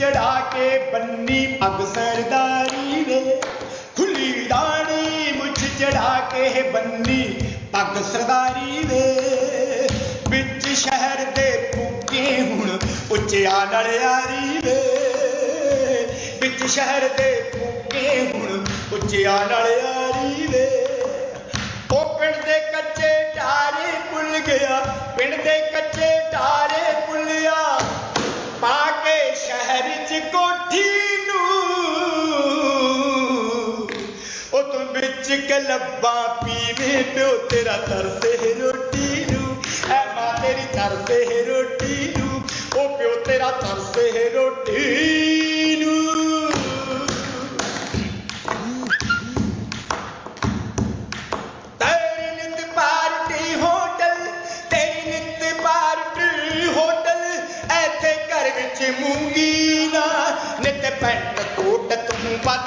ਚੜਾ ਕੇ ਬੰਨੀ ਪੱਗ ਸਰਦਾਰੀ ਵੇ। ਖੁੱਲੀ ਦਾੜੀ ਮੁੱਛ ਚੜਾ ਕੇ ਬੰਨੀ ਪੱਗ ਸਰਦਾਰੀ ਵੇ। ਵਿੱਚ ਸ਼ਹਿਰ ਦੇ ਪੁੱਗੇ ਹੁਣ ਉੱਚਿਆ ਨਲਿਆਰੀ ਵੇ। ਵਿੱਚ ਸ਼ਹਿਰ ਦੇ ਪੁੱਗੇ ਹੁਣ ਉੱਚਿਆ ਨਲਿਆਰੀ ਵੇ। ਉਹ ਪਿੰਡ ਦੇ ਕੱਚੇ ਢਾਰੇ ਭੁੱਲ ਗਿਆ। ਪਿੰਡ ਦੇ ਕੱਚੇ ਢਾਰੇ ਭੁੱਲਿਆ ਪਾ ਕੇ ਸ਼ਹਿਰ ਕੋਠੀ ਨੂੰ। ਉਹ ਤੂੰ ਵਿੱਚ ਕਲੱਬਾਂ ਪੀਵੇ ਪਿਓ ਤੇਰਾ ਤਰਸੇ ਰੋਟੀ ਨੂੰ। ਐ ਮਾਂ ਤੇਰੀ ਤਰਸੇ ਰੋਟੀ ਨੂੰ। ਉਹ ਪਿਓ ਤੇਰਾ ਤਰਸੇ ਰੋਟੀ ਨੂੰ। ਤੇਰੀ ਮੂੰਗੀ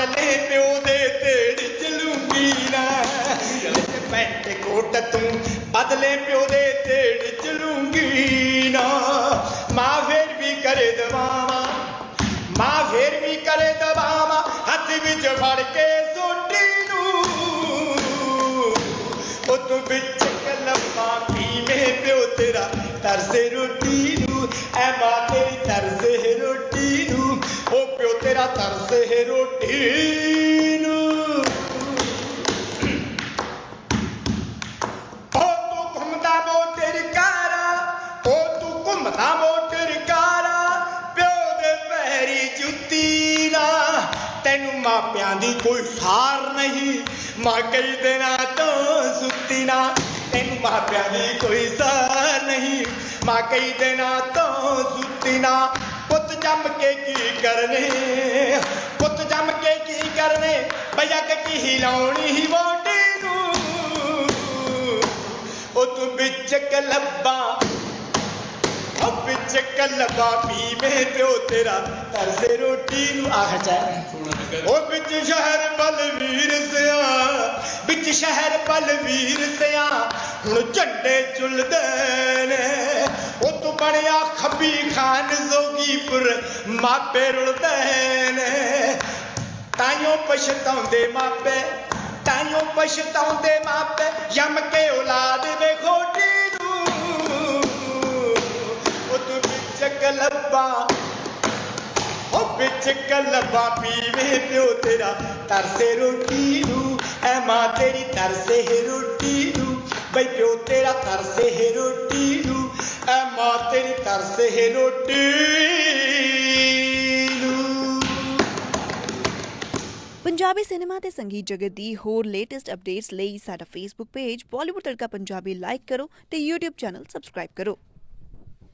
ਤੂੰ ਪਿਓ ਦੇ ਤੇੜ ਚਲੂੰਗੀ ਨਾ ਪੈਂਟ ਕੋਟ ਤੂੰ ਬਦਲੇ ਪਿਓ ਦੇ ਤੇੜ ਚਲੂੰਗੀ ਨਾ ਮਾਂ ਫੇਰ ਵੀ ਕਰੇ ਦਵਾਵਾਂ, ਮਾਂ ਫੇਰ ਵੀ ਕਰੇ ਦਬਾਵਾ ਹੱਥ ਵਿੱਚ ਫੜ ਕੇ ਸੋਟੀ ਨੂੰ। ਉਹ ਤੂੰ ਵਿੱਚ ਕਲਮਾ ਪੀਵੇਂ ਪਿਓ ਤੇਰਾ ਤਰਸੇ ਰੋਟੀ ਨੂੰ? ਐ ਮਾਂ ਤੇਰੀ ਉਹ ਤਰਸੇ ਰੋਟੀ ਨੂੰ। ਉਹ ਤੂੰ ਘੁੰਮਦਾ ਮੋਟਰ ਕਾਰਾ ਉਹ ਤੂੰ ਘੁੰਮਦਾ ਮੋਟਰ ਕਾਰਾ, ਪਿਓ ਦੇ ਪੈਰੀ ਜੁੱਤੀ ਨਾ ਤੈਨੂੰ ਮਾਪਿਆਂ ਦੀ ਕੋਈ ਸਾਰ ਨਹੀਂ, ਮਾਂ ਕਈ ਦਿਨਾਂ ਤੋਂ ਸੁੱਤੀ ਨਾ। ਤੈਨੂੰ ਮਾਪਿਆਂ ਦੀ ਕੋਈ ਸਾਰ ਨਹੀਂ, ਮਾਂ ਕਈ ਦਿਨਾਂ ਤੋਂ ਸੁੱਤੀ ਨਾ। ਪੁੱਤ ਜੰਮ ਕੇ ਕੀ ਕਰਨੇ? ਪੁੱਤ ਜੰਮ ਕੇ ਕੀ ਕਰਨੇ? ਬਈਆ ਕਿ ਕੀ ਲਾਉਣੀ ਹੀ ਵੋਟੀ ਨੂੰ? ਉਹ ਤੂੰ ਵਿੱਚ ਕਲੱਬਾਂ, ਉਹ ਵਿੱਚ ਕਲੱਬਾਂ ਪੀਵੇਂ ਪਿਓ ਤੇਰਾ ਤਰਸੇ ਰੋਟੀ ਨੂੰ ਆਖ ਚਾ। ਉਹ ਵਿੱਚ ਸ਼ਹਿਰ ਬਲਵੀਰ ਸਿਆ, ਵਿੱਚ ਸ਼ਹਿਰ ਬਲਵੀਰ ਸਿਆ। ਹੁਣ ਝੰਡੇ ਚੁੱਲਦੇ ਬਣਿਆ ਖੱਬੀ ਖਾਨ ਜ਼ੋਗੀਪੁਰ ਮਾਪੇ ਰੁਲਦੇ ਨੇ। ਤਾਈਓ ਪਛਤਾਉਂਦੇ ਮਾਪੇ, ਤਾਈਓ ਪਛਤਾਉਂਦੇ ਮਾਪੇ, ਯਮ ਕੇ ਔਲਾਦ ਵੇ ਖੋਟੀ ਨੂੰ ਉਹ ਤੂੰ ਵਿੱਚ ਕਲੱਬਾ, ਉਹ ਵਿੱਚ ਕਲੱਬਾਂ ਪੀਵੇ ਪਿਓ ਤੇਰਾ, ਤਰਸੇ ਰੋਟੀ ਨੂੰ, ਐ ਮਾਂ ਤੇਰੀ ਤਰਸੇ ਰੋਟੀ ਨੂੰ, ਬਈ ਪਿਓ ਤੇਰਾ ਤਰਸੇ ਰੋਟੀ ਨੂੰ ਐ ਮਾਂ ਤੇਰੀ ਤਰਸੇ ਰੋਟੀ ਪੰਜਾਬੀ ਸਿਨੇਮਾ ਤੇ ਸੰਗੀਤ ਜਗਤ ਦੀ ਹੋਰ ਲੇਟੈਸਟ ਅਪਡੇਟਸ ਲਈ ਸਾਡਾ ਫੇਸਬੁੱਕ ਪੇਜ ਬਾਲੀਵੁੱਡ ਤੜਕਾ ਪੰਜਾਬੀ ਲਾਈਕ ਕਰੋ ਤੇ YouTube ਚੈਨਲ ਸਬਸਕ੍ਰਾਈਬ ਕਰੋ।